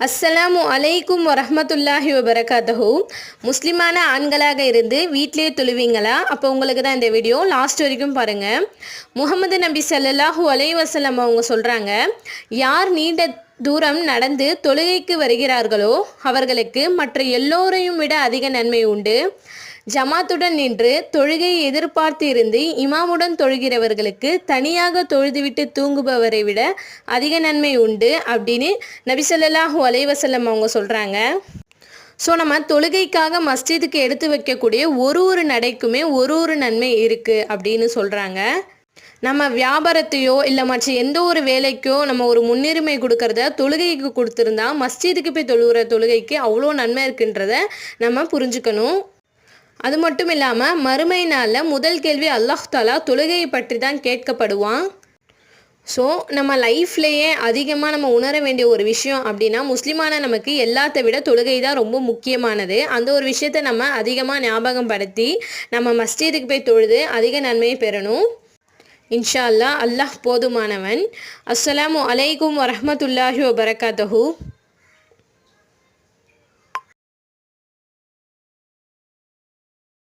அஸ்ஸலாமு அலைக்கும் வரமத்துல்லாஹி வபரகாத்தஹூ. முஸ்லிமான ஆண்களாக இருந்து வீட்டிலே தொழுவீங்களா? அப்போ உங்களுக்கு தான் இந்த வீடியோ. லாஸ்ட் வரைக்கும் பாருங்கள் முகமது நபி சல்லாஹூ அலைஹி வஸல்லம் அவங்க சொல்கிறாங்க யார் நீண்ட தூரம் நடந்து தொழுகைக்கு வருகிறார்களோ அவர்களுக்கு மற்ற எல்லோரையும் விட அதிக நன்மை உண்டு. ஜமாத்துடன் நின்று தொழுகையை எதிர்பார்த்து இருந்து இமாமுடன் தொழுகிறவர்களுக்கு தனியாக தொழுதுவிட்டு தூங்குபவரை விட அதிக நன்மை உண்டு அப்படின்னு நபிசல்லாஹூ அலைவசல்லம் அவங்க சொல்கிறாங்க ஸோ நம்ம தொழுகைக்காக மஸ்ஜிதுக்கு எடுத்து வைக்கக்கூடிய ஒரு ஒரு நடைக்குமே ஒரு ஒரு நன்மை இருக்குது அப்படின்னு சொல்கிறாங்க நம்ம வியாபாரத்தையோ இல்லை மற்ற எந்த ஒரு வேலைக்கோ நம்ம ஒரு முன்னுரிமை கொடுக்கறத தொழுகைக்கு கொடுத்துருந்தா மஸ்ஜிதுக்கு போய் தொழுகிற தொழுகைக்கு அவ்வளோ நன்மை இருக்குன்றத நம்ம புரிஞ்சுக்கணும். அது மட்டும் இல்லாமல் மறுமை நாளில் முதல் கேள்வி அல்லாஹ் தாலா தொழுகையை பற்றி தான் கேட்கப்படுவான். ஸோ நம்ம லைஃப்லேயே அதிகமாக நம்ம உணர வேண்டிய ஒரு விஷயம் அப்படின்னா முஸ்லீமான நமக்கு எல்லாத்த விட தொழுகை தான் ரொம்ப முக்கியமானது. அந்த ஒரு விஷயத்தை நம்ம அதிகமாக ஞாபகம் படுத்தி நம்ம மஸ்ஜிதுக்கு போய் தொழுது அதிக நன்மையை பெறணும். இன்ஷா அல்லாஹ் அல்லாஹ் போதுமானவன். அஸ்ஸலாமு அலைக்கும் வரமத்துல்லாஹி வபரகாத்தஹூ.